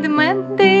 The mente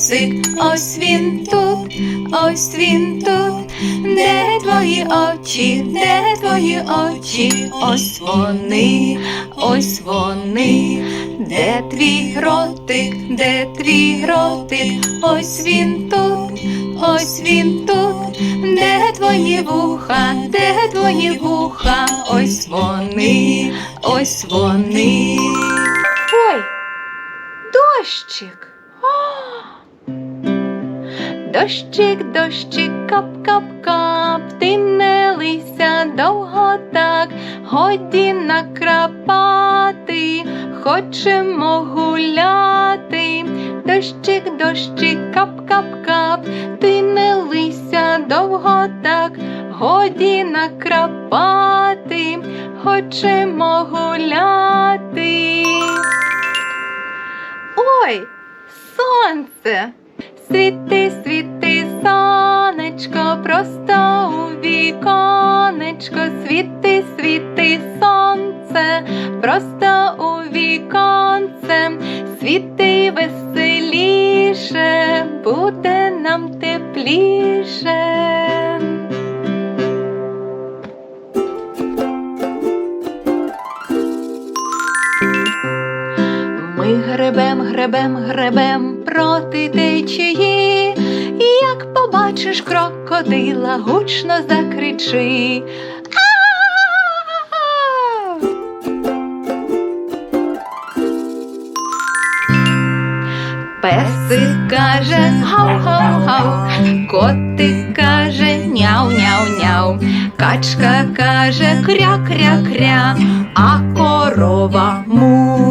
твій ось він тут, ось він тут, де твої очі, де твої очі, ось вони, ось вони, де твій ротик, де твій ротик, ось він тут, ось він тут, де твої вуха, де твої вуха, ось вони, ось вони. Ой, дощик. Дощик, дощик, кап-кап-кап, ти не лися довго так, годі накрапати, хочемо гуляти. Дощик, дощик, кап-кап-кап, ти не лися довго так, годі накрапати, хочемо гуляти. Ой, сонце! Світи, світи, сонечко, просто у віконечко, світи, світи, сонце, просто у віконце, світи веселіше, буде нам тепліше. Ми гребем, гребем, гребем проти течії, і як побачиш крокодила, гучно закричи. Песик каже гав-гав-гав, котик каже няу-няу-няу, качка каже кря-кря-кря, а корова му-му,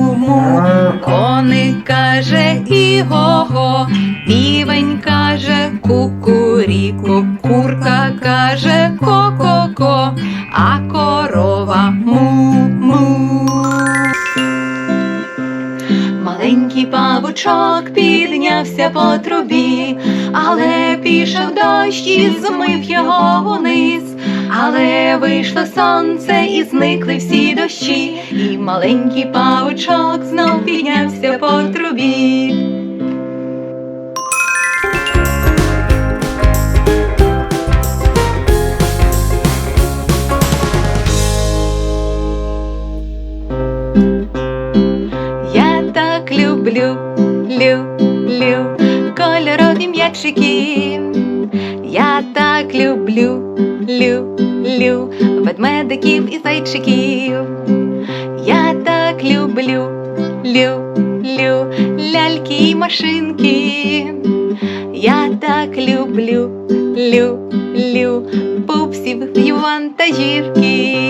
каже іго-го, півень каже кукуріку, курка каже ко-ко-ко, а корова му-му. Маленький павучок піднявся по трубі, але пішов дощ і змив його униз. Але вийшло сонце і зникли всі дощі, і маленький павучок знов піднявся по трубі. Я так люблю, люблю кольорові м'ячики. Я так люблю ведмедиків і зайчиків. Я так люблю, люблю ляльки і машинки. Я так люблю, люблю пупсів і вантажівки.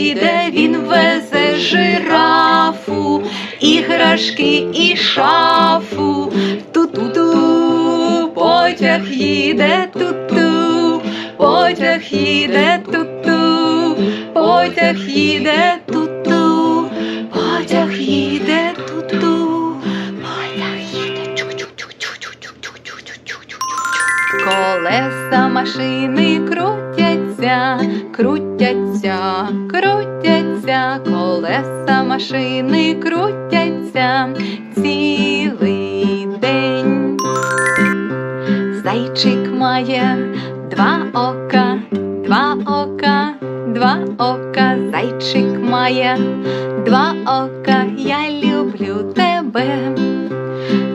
Їде, він везе жирафу, іграшки і шафу. Ту-ту, потяг їде, ту-ту, потяг їде, ту-ту, потяг їде, ту-ту, потяг їде. Колеса машини крутяться, крутяться, крутяться, колеса машини крутяться цілий день. Зайчик має два ока, два ока, два ока, зайчик має два ока, я люблю тебе.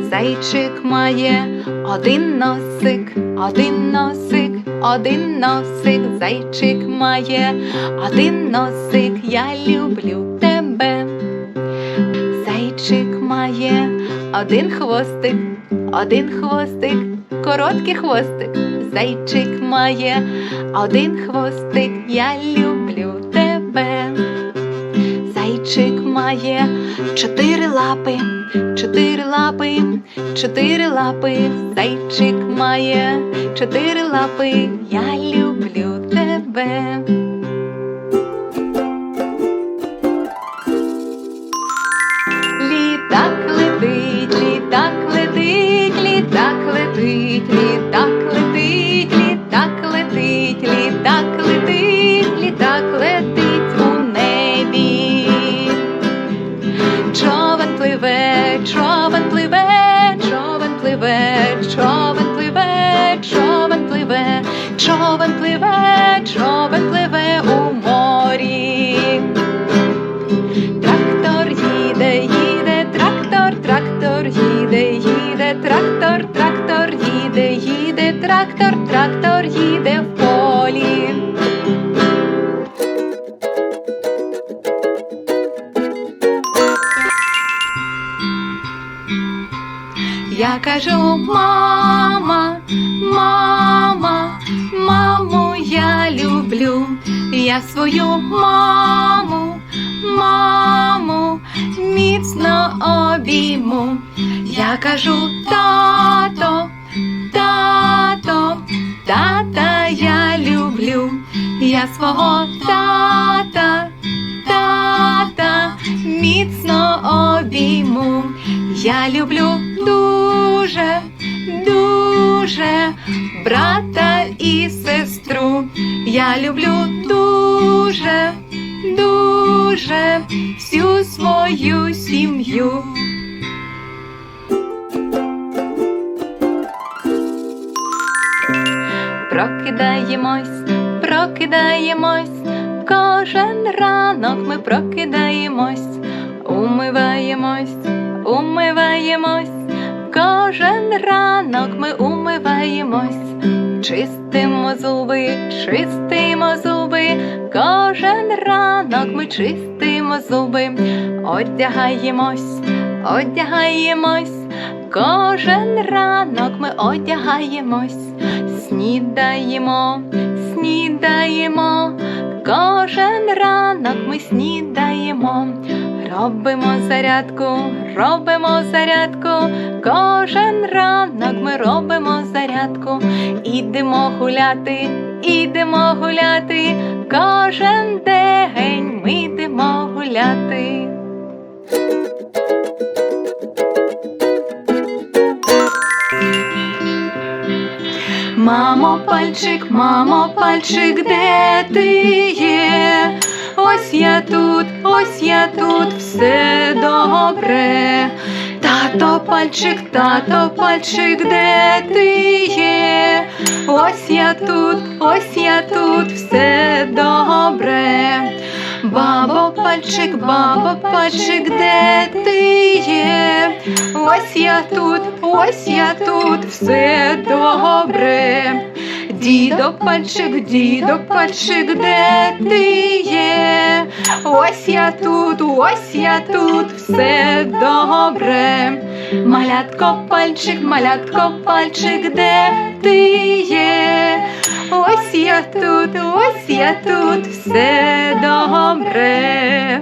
Зайчик має один носик, один носик, один носик, зайчик має один носик, я люблю тебе. Зайчик має один хвостик, один хвостик, короткий хвостик. Зайчик має один хвостик, я люблю тебе. Має чотири лапи, чотири лапи, чотири лапи. Зайчик має чотири лапи, я люблю тебе. Човен пливе, човен пливе у морі. Трактор їде, їде, трактор, трактор їде, їде, трактор, трактор їде, їде, трактор, трактор їде в полі. Я кажу, мама, мама, люблю, я свою маму, маму міцно обійму. Я кажу, тато, тато, тата я люблю, я свого тата, тата міцно обійму. Я люблю дуже, дуже брата і сестру. Я люблю дуже, дуже всю свою сім'ю. Прокидаємось, прокидаємось, кожен ранок ми прокидаємось, умиваємось, умиваємось, кожен ранок ми умиваємось, чистимо зуби, чистимо зуби, кожен ранок ми чистимо зуби, одягаємось, одягаємось, кожен ранок ми одягаємось, снідаємо, снідаємо, кожен ранок ми снідаємо. Робимо зарядку, робимо зарядку, кожен ранок ми робимо зарядку, ідемо гуляти, ідемо гуляти, кожен день ми йдемо гуляти. Мамо, пальчик, мамо, пальчик, де ти є? Ось я тут, ось я тут, все добре. Тато, пальчик, тато, пальчик, де ти є? Ось я тут, ось я тут, все добре. Бабо, пальчик, бабо, пальчик, де ти є? Ось я тут, ось я тут, все добре. Дідо, пальчик, дідо, пальчик, де ти є? Ось я тут, ось я тут, все добре. Малятко, пальчик, малятко, пальчик, де ти є? Ось я тут, ось я тут, все добре.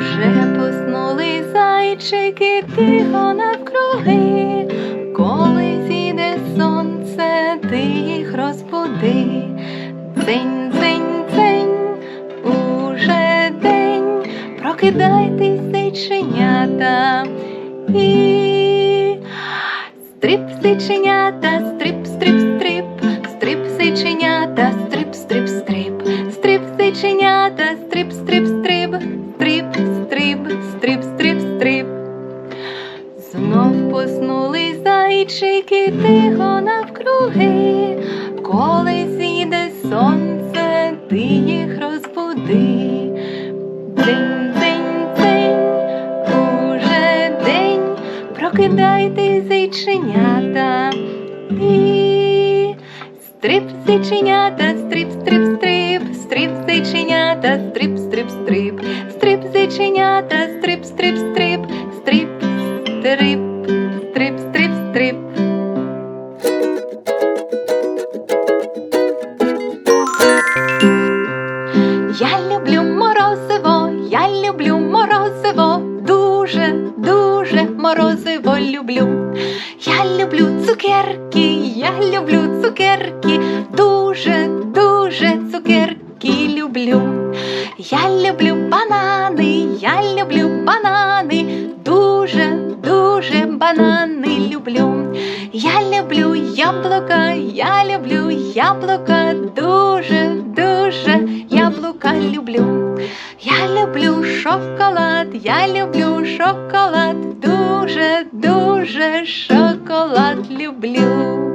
Вже поснули зайчики тихо навкруги, День, день, день, уже день, прокидайтесь чинята. І... ти. День, день, день, уже день, прокидайте зайченята і стріп зайченята, стріп, стріп, стріп, стріп зайченята, стріп, стрип, стрип, стрип, зайченята, стрип, стріп стрип. Цукерки, я люблю цукерки, дуже, дуже цукерки люблю. Я люблю банани, я люблю банани, дуже банани люблю. Я люблю яблука, я люблю яблука, дуже, дуже яблука люблю. Я люблю шоколад, я люблю шоколад, дуже, дуже шоколад люблю.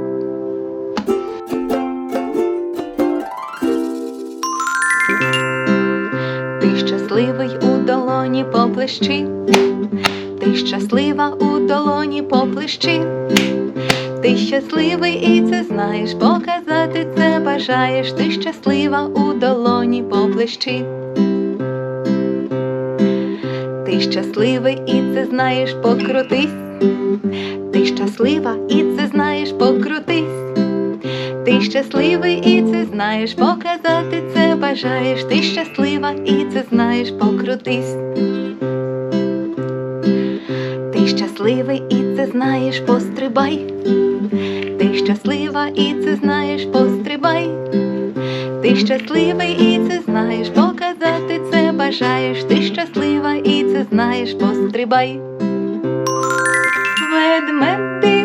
Ти щасливий у долоні поплещи, ти щаслива у долоні поплещи. Ти щасливий і це знаєш, показати це бажаєш, ти щаслива у долоні поплещи. Ти щасливий і це знаєш, покрутись. Ти щаслива і це знаєш, покрутись. Ти щасливий і це знаєш, показати це бажаєш, ти щаслива і це знаєш, покрутись. Щасливий і це знаєш, пострибай. Ти щаслива і це знаєш, пострибай. Ти щасливий і це знаєш, показати це бажаєш, ти щаслива і це знаєш, пострибай. Ведмедику,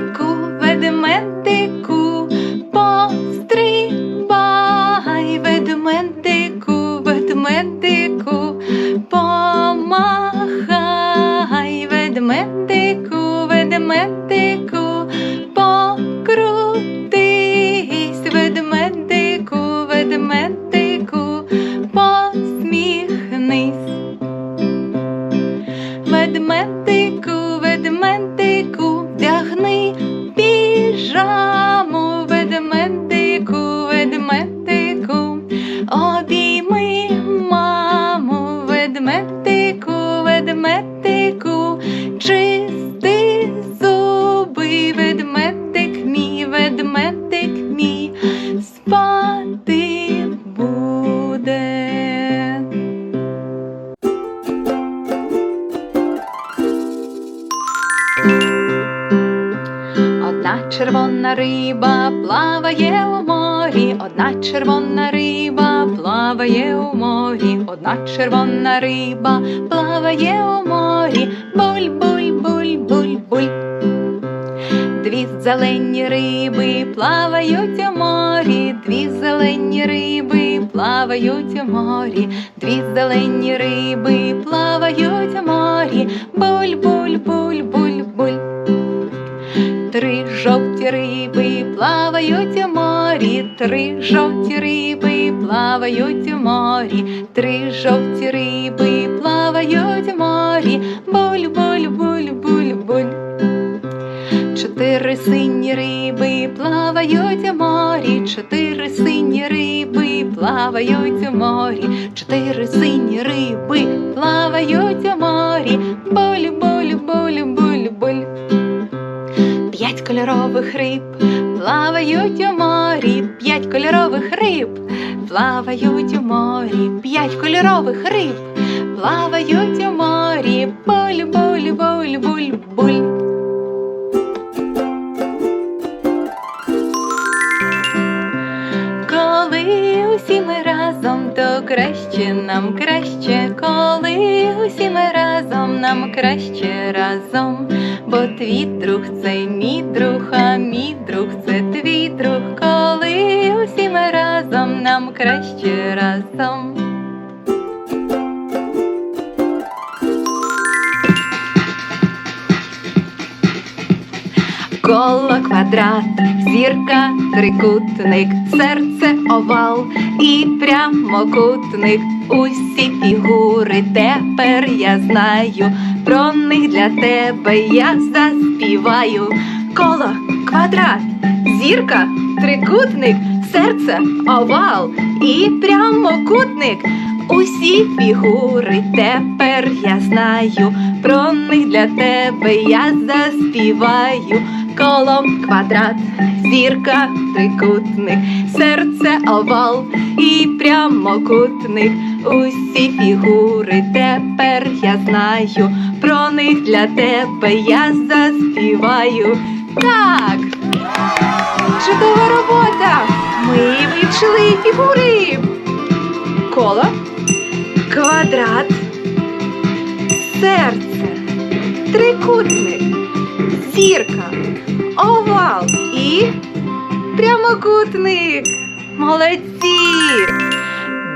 Ведмедику, ведмедику, одна червона риба плаває у морі, одна червона риба плаває у морі, буль, буль, буль, буль, буль. Дві зелені риби плавають у морі, дві зелені риби плавають у морі, дві зелені риби плавають у морі, буль, буль, буль, буль, буль. Три жовті риби плавають у морі, три жовті риби плавають у морі, три жовті риби плавають у морі, буль, буль, буль, буль, буль. Чотири сині риби плавають у морі, чотири сині риби плавають у морі, чотири сині риби плавають у морі, буль, буль, буль, буль, кольорових риб. Плавають у морі, п'ять кольорових риб. Плавають у морі, п'ять кольорових риб. Плавають у морі, буль, буль, буль, буль, буль. Коли усі ми разом, то краще нам краще, коли усі ми разом, нам краще разом, бо твій друг це мій краще разом. Коло квадрат, зірка, трикутник, серце овал і прямокутник. Усі фігури тепер я знаю. Про них для тебе я заспіваю. Коло, квадрат, зірка, трикутник, серце, овал і прямокутник. Усі фігури тепер я знаю. Про них для тебе я заспіваю. Колом квадрат, зірка, трикутник, серце овал і прямокутник. Усі фігури тепер я знаю. Про них для тебе я заспіваю. Так. Чудова робота! Ми вивчили фігури. Коло, квадрат, серце, трикутник, зірка, овал і прямокутник. Молодці!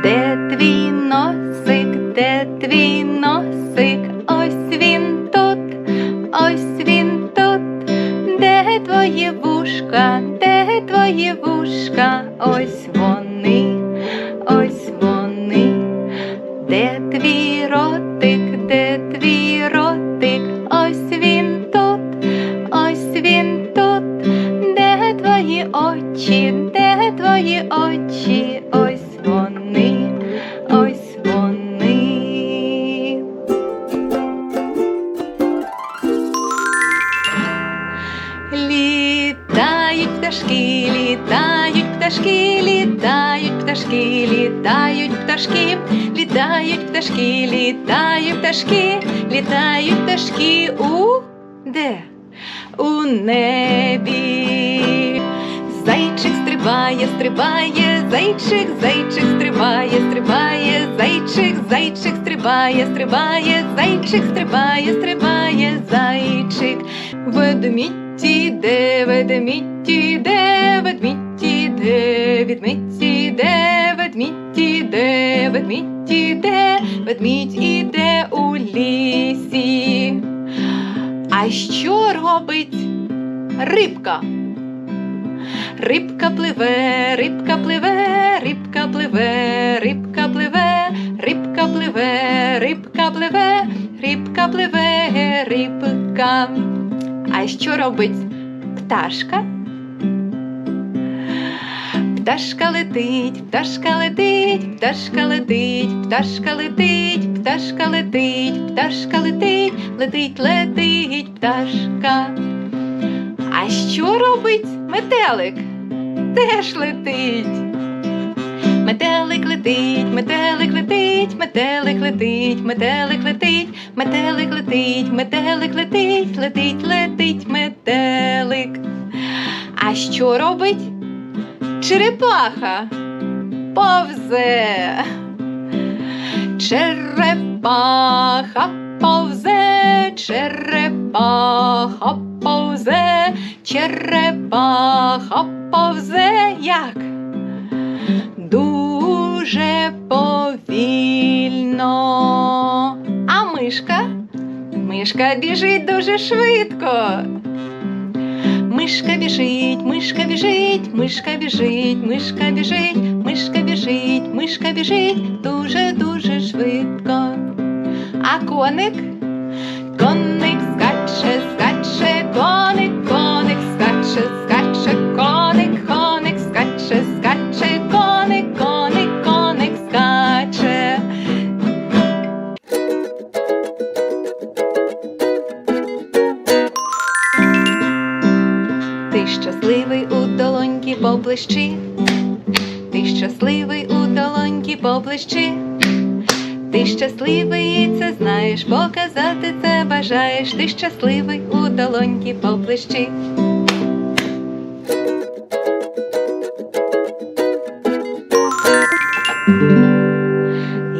Де твій носик, де твій носик? Ось він тут, ось він тут. Де твої вушка, де вушка? Ось вони, ось вони. Де твій ротик, де твій ротик? Ось він тут, ось він тут. Де твої очі, пташки, літають пташки у де? У небі. Зайчик стрибає, стрибає, зайчик, зайчик стрибає, стрибає, зайчик, зайчик стрибає, стрибає, зайчик стрибає, стрибає, зайчик. Ведмідь іде, ведмідь іде, ведмідь іде, ведмідь іде, ведмідь іде, ведмідь іде, ведмідь іде у лісі. А що робить рибка? Рибка пливе, рибка пливе, рибка пливе, рибка пливе, рибка пливе, рибка пливе, рибка пливе, рибка. А що робить пташка? Пташка летить, пташка летить, пташка летить, пташка летить, пташка летить, пташка летить, летить, летить пташка. А що робить метелик? Теж летить. Метелик летить, метелик летить, метелик летить, метелик летить, метелик летить, метелик летить, летить, летить метелик. А що робить черепаха? Повзе. Черепаха повзе, черепаха повзе, черепаха повзе як? Дуже повільно. А мишка? Мишка біжить дуже швидко. Мишка біжить, мишка біжить, мишка біжить, мишка біжить, мишка біжить, мишка біжить дуже дуже швидко. А? Коник поплещи, ти щасливий у долоньки поплещи. Ти щасливий і це знаєш, показати це бажаєш, ти щасливий у долоньки поплещи.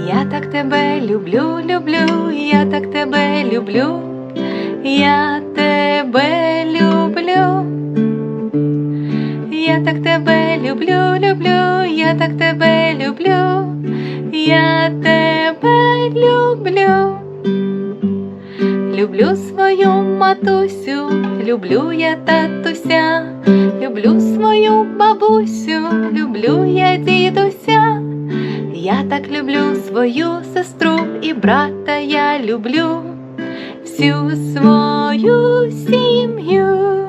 Я так тебе люблю, люблю, я так тебе люблю, я тебе я тебе люблю. Люблю свою матусю, люблю я татуся, люблю свою бабусю, люблю я дідуся. Я так люблю свою сестру і брата я люблю, всю свою сім'ю